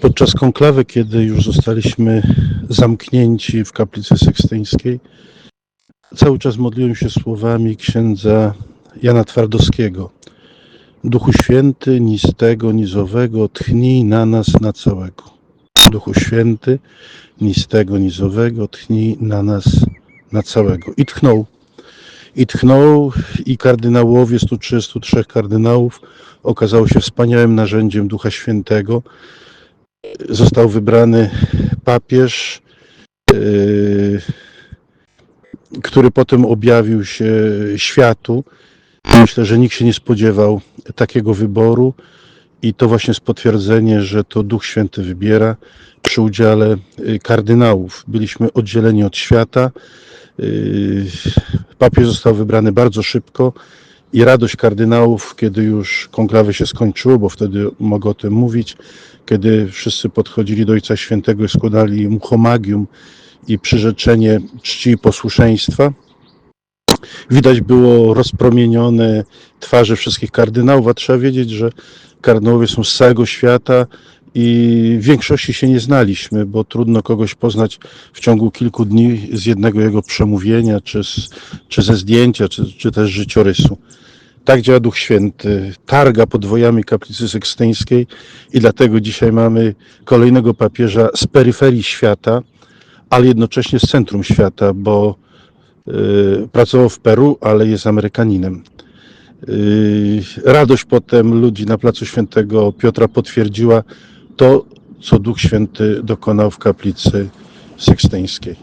Podczas konklawy, kiedy już zostaliśmy zamknięci w kaplicy sekstyńskiej, cały czas modliłem się słowami księdza Jana Twardowskiego. Duchu Święty, ni z tego, ni z owego, tchnij na nas na całego. Duchu Święty, ni z tego, ni z owego, tchnij na nas na całego. I tchnął. I tchnął i kardynałowie, 133 kardynałów, okazało się wspaniałym narzędziem Ducha Świętego. Został wybrany papież, yy, który potem objawił się światu. Myślę, że nikt się nie spodziewał takiego wyboru i to właśnie jest potwierdzenie, że to Duch Święty wybiera przy udziale y, kardynałów. Byliśmy oddzieleni od świata. Yy, Papież został wybrany bardzo szybko i radość kardynałów, kiedy już konklawy się skończyło, bo wtedy mogę o tym mówić, kiedy wszyscy podchodzili do Ojca Świętego i składali mu homagium i przyrzeczenie czci i posłuszeństwa. Widać było rozpromienione twarze wszystkich kardynałów, a trzeba wiedzieć, że kardynałowie są z całego świata i w większości się nie znaliśmy, bo trudno kogoś poznać w ciągu kilku dni z jednego jego przemówienia, czy, z, czy ze zdjęcia, czy, czy też życiorysu. Tak działa Duch Święty. Targa podwojami kaplicy sekstyńskiej i dlatego dzisiaj mamy kolejnego papieża z peryferii świata, ale jednocześnie z centrum świata, bo y, pracował w Peru, ale jest Amerykaninem. Y, radość potem ludzi na placu Świętego Piotra potwierdziła to, co Duch Święty dokonał w kaplicy sekstyńskiej.